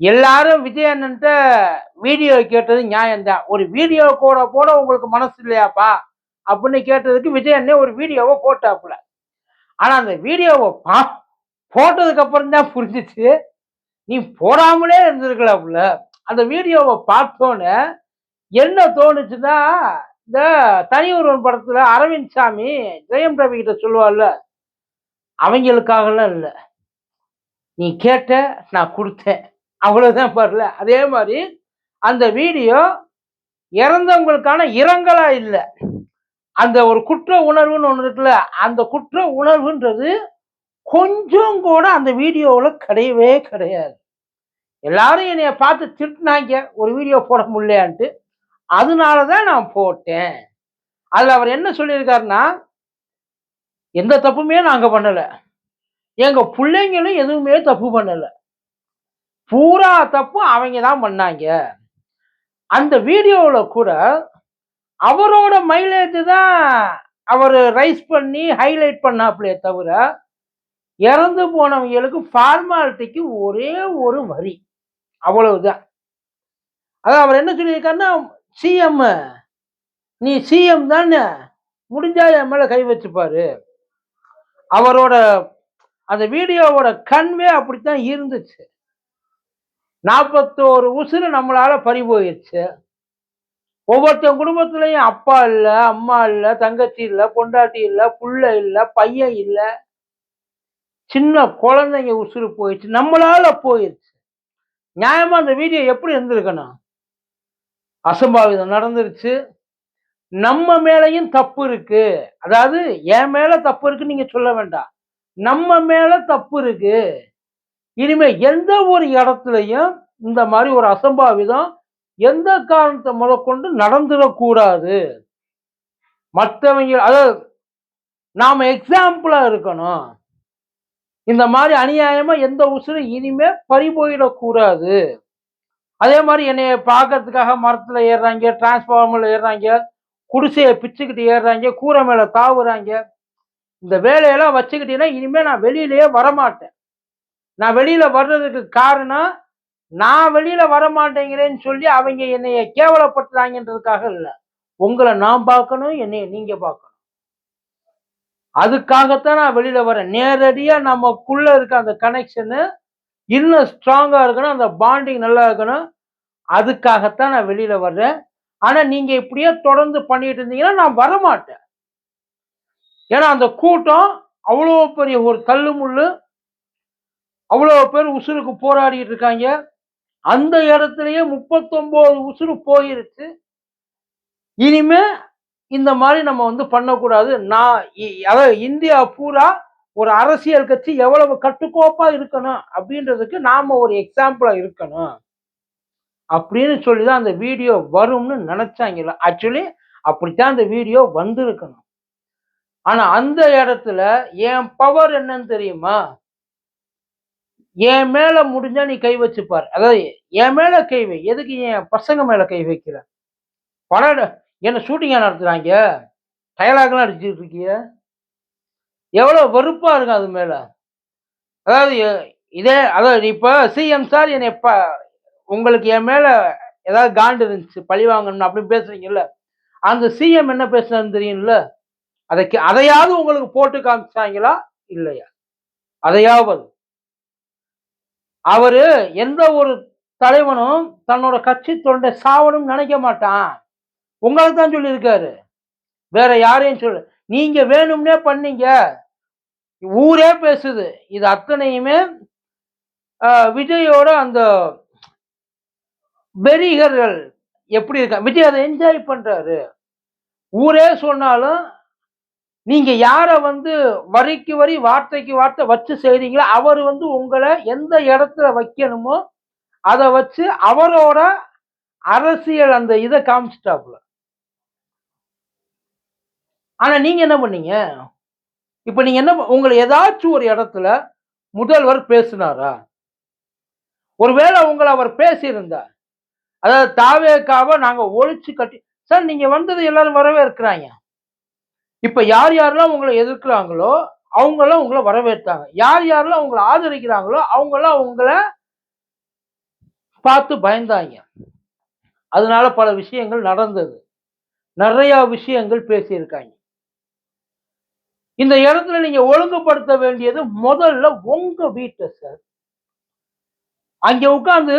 எல்லாரும் விஜய் அண்ணன்ட்ட வீடியோ கேட்டது நியாயம்தான். ஒரு வீடியோ கூட போட உங்களுக்கு மனசு இல்லையாப்பா? அப்படின்னு கேட்டதுக்கு விஜய் அண்ணன் ஒரு வீடியோவை போட்டாப்புல. ஆனா அந்த வீடியோவை பா போட்டதுக்கு அப்புறம் தான் புரிஞ்சிச்சு. நீ போடாமலே இருந்திருக்கலாம்ல. அந்த வீடியோவை பார்த்தோன்னே என்ன தோணுச்சுன்னா இந்த தனி ஒருவன் படத்துல அரவிந்த் சாமி ஜெயம் ரவி கிட்ட சொல்லுவாள்ல அவங்களுக்காகலாம் இல்லை. நீ கேட்ட நான் கொடுத்தேன். அவ்வளோதான் பாருல. அதே மாதிரி அந்த வீடியோ இறந்தவங்களுக்கான இரங்கலா இல்லை. அந்த ஒரு குற்ற உணர்வுன்னு ஒன்று இருக்குல்ல அந்த குற்ற உணர்வுன்றது கொஞ்சம் கூட அந்த வீடியோவில் கிடையவே கிடையாது. எல்லாரும் என்னைய பார்த்து திட்டினாங்க ஒரு வீடியோ போட முடியலையான்ட்டு. அதனால தான் நான் போட்டேன். அதில் அவர் என்ன சொல்லியிருக்காருன்னா எந்த தப்புமே நாங்கள் பண்ணலை. எங்கள் பிள்ளைங்களும் எதுவுமே தப்பு பண்ணலை. பூரா தப்பு அவங்க தான் பண்ணாங்க. அந்த வீடியோவில் கூட அவரோட மைலேஜ் தான் அவர் ரைஸ் பண்ணி ஹைலைட் பண்ணாப்லையே தவிர இறந்து போனவங்களுக்கு ஃபார்மாலிட்டிக்கு ஒரே ஒரு வரி. அவ்வளவுதான். அதான் அவர் என்ன சொல்லியிருக்காருன்னா சிஎம் நீ சிஎம் தானே முடிஞ்சா என் மேலே கை வச்சுப்பாரு. அவரோட அந்த வீடியோவோட கண்வே அப்படித்தான் இருந்துச்சு. நாற்பத்தோரு உசுறு நம்மளால பறி போயிடுச்சு ஒவ்வொருத்தன் குடும்பத்துலையும் அப்பா இல்லை அம்மா இல்லை தங்கச்சி இல்லை பொண்டாட்டி இல்லை புள்ள இல்லை பையன் இல்லை. சின்ன குழந்தைங்க உசுறு போயிடுச்சு நம்மளால போயிடுச்சு நியாயமா அந்த வீடியோ எப்படி இருந்திருக்கணும்? அசம்பாவிதம் நடந்துருச்சு. நம்ம மேலையும் தப்பு இருக்கு. அதாவது என் மேல தப்பு இருக்குன்னு நீங்க சொல்ல வேண்டாம். நம்ம மேல தப்பு இருக்கு. இனிமே எந்த ஒரு இடத்துலையும் இந்த மாதிரி ஒரு அசம்பாவிதம் எந்த காரணத்தை முதற்கொண்டு நடந்துடக்கூடாது. மற்றவங்க அதாவது நாம் எக்ஸாம்பிளாக இருக்கணும். இந்த மாதிரி அநியாயமாக எந்த உசுரும் இனிமே பறி போயிடக்கூடாது அதே மாதிரி என்னைய பார்க்கறதுக்காக மரத்தில் ஏறுறாங்க டிரான்ஸ்ஃபார்மரில் ஏறுறாங்க குடிசையை பிச்சுக்கிட்டு ஏறுறாங்க கூரை மேலே தாவுறாங்க. இந்த வேலையெல்லாம் வச்சுக்கிட்டீங்கன்னா இனிமேல் நான் வெளியிலேயே வரமாட்டேன். நான் வெளியில் வர்றதுக்கு காரணம் நான் வெளியில வரமாட்டேங்கிறேன்னு சொல்லி அவங்க என்னைய கேவலப்படுத்துறாங்கன்றதுக்காக இல்லை. உங்களை நான் பார்க்கணும் என்னைய நீங்கள் பார்க்கணும். அதுக்காகத்தான் நான் வெளியில் வரேன். நேரடியாக நமக்குள்ளே இருக்க அந்த கனெக்ஷனு இன்னும் ஸ்ட்ராங்காக இருக்கணும் அந்த பாண்டிங் நல்லா இருக்கணும். அதுக்காகத்தான் நான் வெளியில் வர்றேன். ஆனால் நீங்கள் இப்படியே தொடர்ந்து பண்ணிட்டு இருந்தீங்கன்னா நான் வரமாட்டேன். ஏன்னா அந்த கூட்டம் அவ்வளோ பெரிய ஒரு தள்ளுமுள்ளு அவ்வளோ பேர் உசுருக்கு போராடிட்டு இருக்காங்க. அந்த இடத்துலயே முப்பத்தொம்போது உசுறு போயிருச்சு. இனிமே இந்த மாதிரி நம்ம வந்து பண்ணக்கூடாது. நான் இ- அதாவது இந்தியா பூரா ஒரு அரசியல் கட்சி எவ்வளவு கட்டுக்கோப்பா இருக்கணும் அப்படின்றதுக்கு நாம ஒரு எக்ஸாம்பிளா இருக்கணும். அப்படின்னு சொல்லி தான் அந்த வீடியோ வரும்னு நினைச்சாங்கல்ல. ஆக்சுவலி அப்படித்தான் அந்த வீடியோ வந்திருக்கணும். ஆனா அந்த இடத்துல என் பவர் என்னன்னு தெரியுமா? என் மேல முடிஞ்சா நீ கை வச்சுப்பார். அதாவது என் மேல கை வை. எதுக்கு என் பசங்க மேல கை வைக்கிற? படம் என்ன ஷூட்டிங்காக நடத்துகிறாங்க டயலாக்லாம் அடிச்சுட்டு இருக்கிய? எவ்வளோ வெறுப்பாக இருக்கும் அது மேல. அதாவது இதே அதாவது இப்போ சிஎம் சார் என்னை ப உங்களுக்கு என் மேல ஏதாவது காண்டு இருந்துச்சு பழி வாங்கணும் அப்படின்னு பேசுறீங்கல்ல அந்த சிஎம் என்ன பேசுறாருன்னு தெரியும்ல? அதை கே- அதையாவது உங்களுக்கு போட்டு காமிச்சாங்களா? இல்லையா? அதையாவது. அவரு எந்த ஒரு தலைவனும் தன்னோட கட்சி தொண்டை சாவணும் நினைக்க மாட்டான். உங்களை தான் சொல்லியிருக்காரு. வேற யாரையும் சொல்ல. நீங்க வேணும்னே பண்ணீங்க. ஊரே பேசுது. இது அத்தனையுமே விஜயோட அந்த வெறிகர்கள் எப்படி இருக்கா? விஜய் அதை என்ஜாய் பண்றாரு. ஊரே சொன்னாலும் நீங்க யார வந்து வரிக்கு வரி வார்த்தைக்கு வார்த்தை வச்சு செய்றீங்களோ அவர் வந்து உங்களை எந்த இடத்துல வைக்கணுமோ அதை வச்சு அவரோட அரசியல் அந்த இதை காமிச்சிட்டாப்புல. ஆனா நீங்க என்ன பண்ணீங்க? இப்ப நீங்க என்ன உங்களை ஏதாச்சும் ஒரு இடத்துல முதல்வர் பேசினாரா? ஒருவேளை உங்களை அவர் பேசியிருந்தார் அதாவது தாவேக்காவை நாங்க ஒழிச்சு கட்டி சார் நீங்க வந்தது எல்லாரும் வரவே இருக்கிறாங்க இப்ப யார் யாரெல்லாம் உங்களை எதிர்க்கிறாங்களோ அவங்கெல்லாம் உங்களை வரவேற்றாங்க. யார் யாரெல்லாம் உங்களை ஆதரிக்கிறாங்களோ அவங்கெல்லாம் உங்களை பார்த்து பயந்தாங்க. அதனால பல விஷயங்கள் நடந்தது. நிறைய விஷயங்கள் பேசியிருக்காங்க. இந்த இடத்துல நீங்க ஒழுங்குபடுத்த வேண்டியது முதல்ல உங்க வீட்டை சார் அங்க உட்கார்ந்து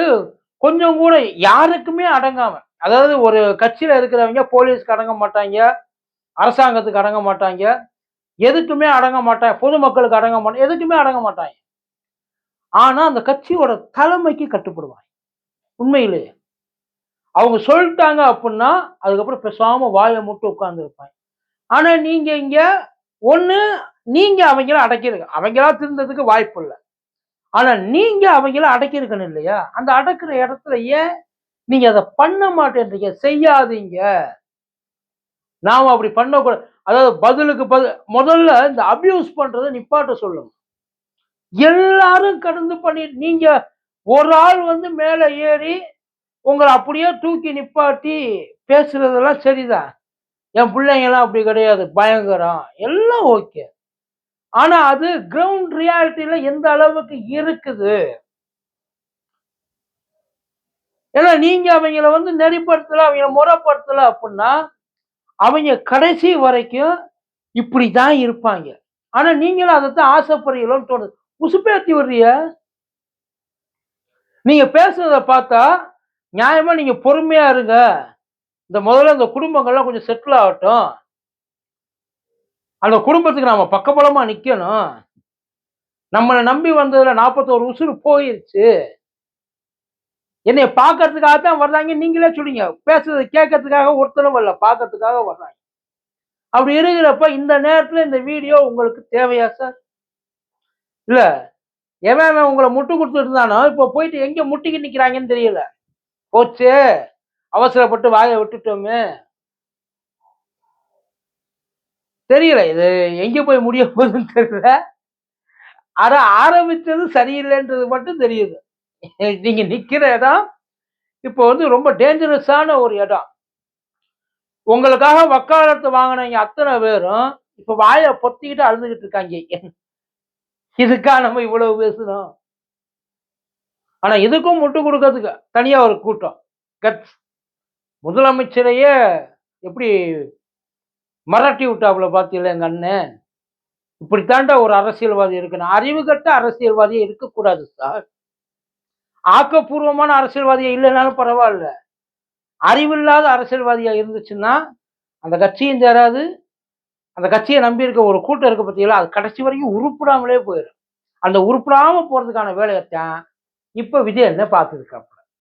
கொஞ்சம் கூட யாருக்குமே அடங்காம அதாவது ஒரு கட்சியில இருக்கிறவங்க போலீஸ்க்கு அடங்க மாட்டாங்க. அரசாங்கத்துக்கு அடங்க மாட்டாங்க. எதுக்குமே அடங்க மாட்டாங்க பொதுமக்களுக்கு அடங்க மாட்டாங்க எதுக்குமே அடங்க மாட்டாங்க. ஆனால் அந்த கட்சியோட தலைமைக்கு கட்டுப்படுவாங்க. உண்மையிலேயே அவங்க சொல்லிட்டாங்க அப்படின்னா அதுக்கப்புறம் பேசாம வாயை மட்டும் உட்கார்ந்து இருப்பாங்க. ஆனா நீங்க இங்க ஒண்ணு நீங்க அவங்கள அடக்கிருக்க அவங்களா திருந்ததுக்கு வாய்ப்பு இல்லை. ஆனா நீங்க அவங்கள அடக்கியிருக்கணும் இல்லையா? அந்த அடக்கிற இடத்துல ஏன் நீங்க அதை பண்ண மாட்டேன்றீங்க? செய்யாதீங்க. நாம் அப்படி பண்ணக்கூடாது அதாவது பதிலுக்கு பதில் முதல்ல இந்த அபியூஸ் பண்ணுறதை நிப்பாட்ட சொல்லுங்க எல்லாரும் கடந்து பண்ணி நீங்கள் ஒரு ஆள் வந்து மேலே ஏறி உங்களை அப்படியே தூக்கி நிப்பாட்டி பேசுறதெல்லாம் சரிதான். என் பிள்ளைங்கெல்லாம் அப்படி கிடையாது பயங்கரம் எல்லாம் ஓகே ஆனால் அது கிரவுண்ட் ரியாலிட்டியில் எந்த அளவுக்கு இருக்குது? ஏன்னா நீங்கள் அவங்கள வந்து நெறிப்படுத்தலை அவங்கள முறைப்படுத்தலை அப்படின்னா அவங்க கடைசி வரைக்கும் இப்படி தான் இருப்பாங்க. ஆனால் நீங்களும் அதைத்தான் ஆசைப்படுறீங்களோன்னு தோணுது. உசுப்பேத்தி வர்றிய நீங்கள் பேசுனதை பார்த்தா நியாயமாக நீங்கள் பொறுமையாக இருங்க. இந்த முதல்ல இந்த குடும்பங்கள்லாம் கொஞ்சம் செட்டில் ஆகட்டும். அந்த குடும்பத்துக்கு நாம் பக்கபலமாக நிற்கணும் நம்மளை நம்பி வந்ததில் நாற்பத்தோரு உசுறு போயிருச்சு. என்னை பார்க்கறதுக்காக தான் வர்றாங்க. நீங்களே சொல்லுங்க பேசுறதை கேட்கறதுக்காக ஒருத்தரும் வரல. பார்க்கறதுக்காக வர்றாங்க. அப்படி இருக்கிறப்ப இந்த நேரத்தில் இந்த வீடியோ உங்களுக்கு தேவையா சார் இல்லை. எவன் உங்களை முட்டு கொடுத்துட்டு இருந்தானோ இப்போ போயிட்டு எங்கே முட்டிக்கு நிற்கிறாங்கன்னு தெரியல. போச்சு. அவசரப்பட்டு வாயை விட்டுட்டோமே. தெரியல. இது எங்கே போய் முடிய போகுதுன்னு தெரியல. ஆனா ஆரம்பிச்சது சரியில்லைன்றது மட்டும் தெரியுது. நீங்க நிக்கிற இடம் இப்போ வந்து ரொம்ப டேஞ்சரஸான ஒரு இடம். உங்களுக்காக வக்காலத்து வாங்கினவங்க அத்தனை பேரும் இப்ப வாயை பொத்திக்கிட்டு அழுதுகிட்டு இருக்காங்க. இதுக்கா நம்ம இவ்வளவு பேசுறோம்? ஆனா இதுக்கும் முட்டு கொடுக்கறதுக்கு தனியா ஒரு கூட்டம். கட்ஸ். முதலமைச்சரையே எப்படி மிரட்டி விட்டாப்புல பார்த்தீங்களா எங்க அண்ணன்? இப்படித்தாண்டா ஒரு அரசியல்வாதி இருக்கணும். அறிவு கட்ட அரசியல்வாதியே இருக்கக்கூடாது சார். ஆக்கப்பூர்வமான அரசியல்வாதியா இல்லைனாலும் பரவாயில்ல. அறிவில்லாத அரசியல்வாதியா இருந்துச்சுன்னா அந்த கட்சியும் சேராது. அந்த கட்சியை நம்பி இருக்க ஒரு கூட்டம் இருக்க பார்த்தீங்களா அது கடைசி வரைக்கும் உருப்பிடாமலே போயிடும். அந்த உருப்பிடாம போறதுக்கான வேலையத்தான் இப்ப விஜய் என்ன பார்த்துருக்காப்ல?